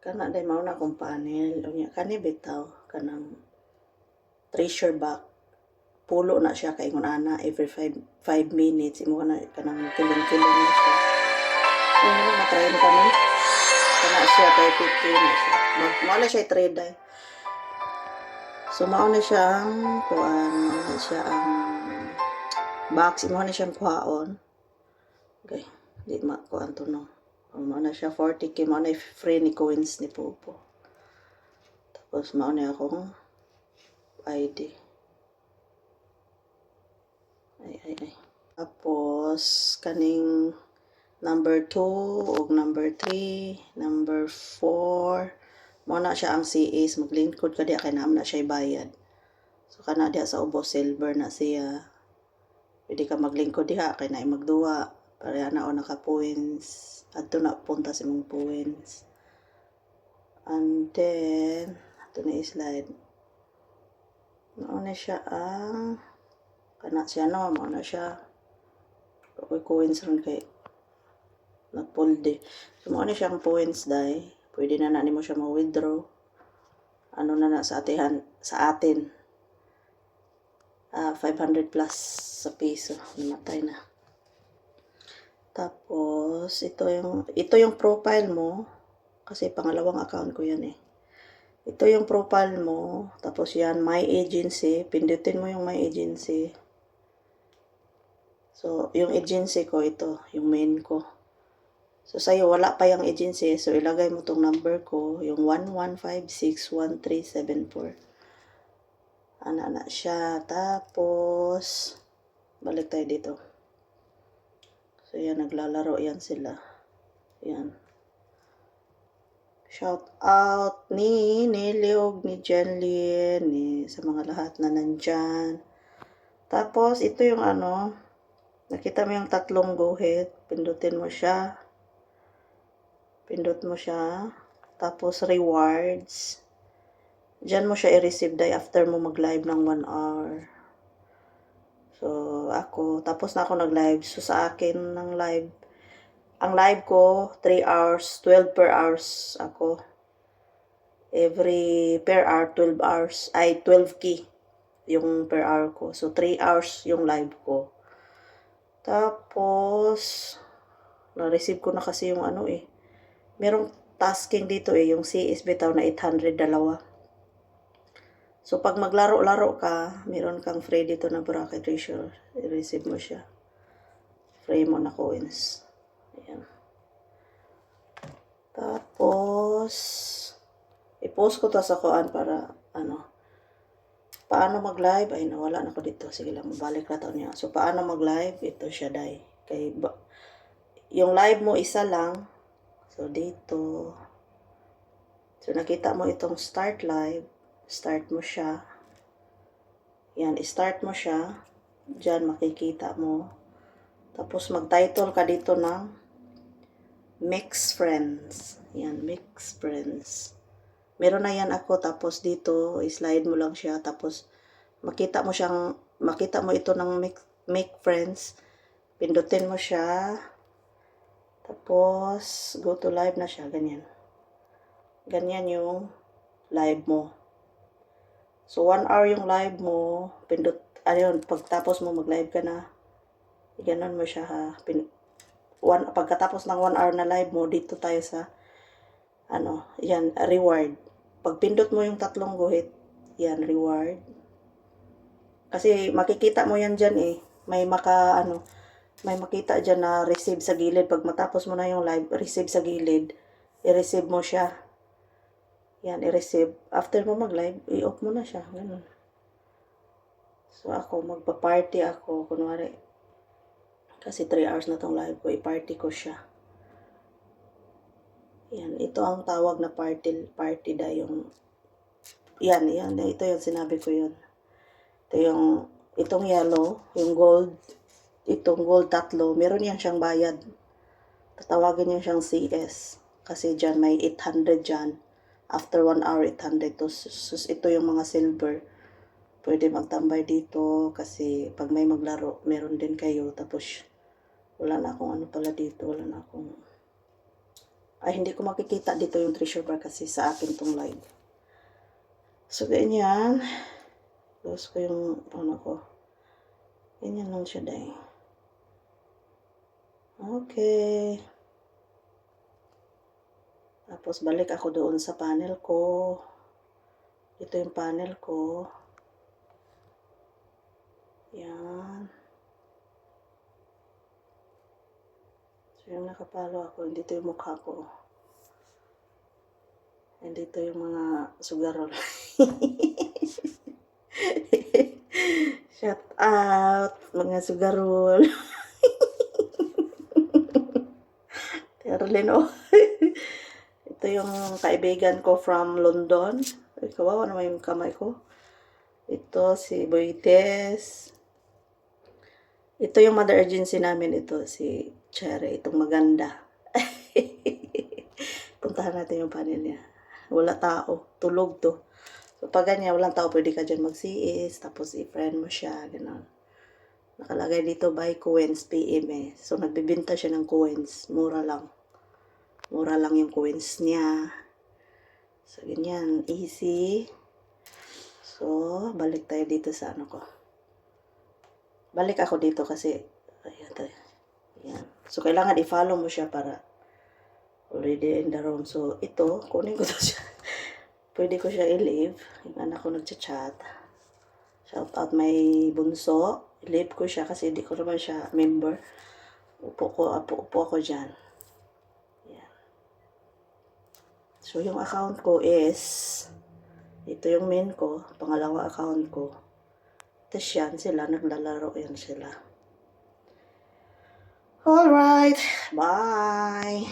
Kana day mao na akong panel. Unya kani bitaw kanang treasure box. Pulo na siya kay ingon ana every 5 5 minutes imo na kanang kilong-kilong na siya. Yung na matry mo kami. Kana siya kay 50 na siya. Mo na siya trade day. So mao na siya ang kuan, mao na siya ang box imo na siyang kuhaon. Okay, di makuan to no. O, mao na siya 40k mao na free ni coins ni Popo. Tapos mao na akong ID. Ay ay ay. Tapos kaning number 2 ug number 3, number 4 mao na siya ang CAs maglingkod ka diha kay naam na siya bayad. So kana diha sa ubos silver na siya. Pwede ka maglingkod diha kay naay magduwa para na o naka points. Adto na punta sa imong points. And then ato na slide. Mao na siya ang kana siya no, mao na siya. Ako'y coins ron kay nagpulde. So, mao na siya ang points dai. Pwede na na nimo siya ma-withdraw. Ano na na sa atihan sa atin. Ah, 500 plus sa piso. Namatay na. Tapos, ito yung, ito yung profile mo. Kasi pangalawang account ko yan eh. Ito yung profile mo. Tapos yan, my agency. Pindutin mo yung my agency. So, yung agency ko, ito. Yung main ko. So, sa'yo, wala pa yung agency. So, ilagay mo tong number ko. Yung 11561374. Ana na siya. Tapos, balik tayo dito. So, yan, naglalaro yan sila. Yan. Shout out ni Niliog, ni Jenlyn, ni sa mga lahat na nandyan. Tapos, ito yung ano, nakita mo yung tatlong guhit. Pindutin mo siya. Pindot mo siya. Tapos, rewards. Diyan mo siya i-receive day after mo mag-live ng 1 hour. So, ako, tapos na ako nag-live. So, sa akin, ng live, ang live ko, 3 hours, 12 per hours ako. Every per hour, 12 hours, ay 12 key yung per hour ko. So, 3 hours yung live ko. Tapos, na-receive ko na kasi yung ano eh. Merong tasking dito eh, yung CS bitaw na 800 dalawa. So, pag maglaro-laro ka, meron kang free dito na bracket ratio. I-receive mo siya. Free mo na coins. Ayan. Tapos, i-post ko to sa koan para, ano, paano mag-live? Ay, nawala na ko dito. Sige lang, mabalik na to niya. So, paano mag-live? Ito siya, day. Kay, ba, yung live mo, isa lang. So, dito. So, nakita mo itong start live. Start mo siya. Yan, start mo siya. Diyan, makikita mo. Tapos, mag-title ka dito ng Mix Friends. Yan, Mix Friends. Meron na yan ako. Tapos, dito, slide mo lang siya. Tapos, makita mo siyang, makita mo ito ng Mix, Make Friends. Pindutin mo siya. Tapos, go to live na siya. Ganyan. Ganyan yung live mo. So, one hour yung live mo. Pindot, ano yun, pagtapos mo mag-live ka na, ganon mo siya ha. Pin, one, pagkatapos ng one hour na live mo, dito tayo sa, ano, yan, reward. Pag pindot mo yung tatlong guhit, yan, reward. Kasi makikita mo yan dyan eh. May maka, ano, may makita dyan na receive sa gilid. Pag matapos mo na yung live, receive sa gilid, i-receive mo siya. Yan, i-receive. After mo mag-live, i-off mo na siya. Ganun. So, ako, magpa-party ako. Kunwari, kasi 3 hours na tong live ko, i-party ko siya. Yan, ito ang tawag na party, party da yung, yan, yan, ito yung sinabi ko yun. Ito yung, itong yellow, yung gold, itong gold tatlo, meron yan siyang bayad. Tatawagin niya siyang CS. Kasi dyan, may 800 dyan after 1 hour 800 to sus ito yung mga silver pwede magtambay dito kasi pag may maglaro meron din kayo tapos wala na akong ano pala dito wala na akong Ay, hindi ko makikita dito yung treasure bar kasi sa akin tong live. So, ganyan. Close ko yung ano ko. Ganyan lang siya dahil. Okay. Tapos balik ako doon sa panel ko. Ito yung panel ko. Yan. So yung nakapalo ako, hindi ito yung mukha ko. Hindi ito yung mga sugarol. Shout out, mga sugarol. Terlin, oh. Ito yung kaibigan ko from London. Ay, kawawa naman yung kamay ko. Ito si Boites. Ito yung mother agency namin. Ito si Cherry. Itong maganda. Puntahan natin yung panel niya. Wala tao. Tulog to. So, pag ganyan, walang tao, pwede ka dyan magsiis. Tapos, i-friend mo siya. Ganon. Nakalagay dito, buy coins, PM eh. So, nagbibinta siya ng coins. Mura lang. Mura lang yung coins niya. So, ganyan. Easy. So, balik tayo dito sa ano ko. Balik ako dito kasi, ayan tayo. Ayan. So, kailangan i-follow mo siya para already in the room. So, ito, kunin ko to siya. Pwede ko siya i-leave. Yung anak ko nagchat-chat. Shout out may bunso. I-leave ko siya kasi hindi ko naman siya member. Upo ko, upo, upo ako dyan. Ayan. So, yung account ko is ito yung main ko, pangalawa account ko. Tapos yan sila, naglalaro yan sila. Alright, bye!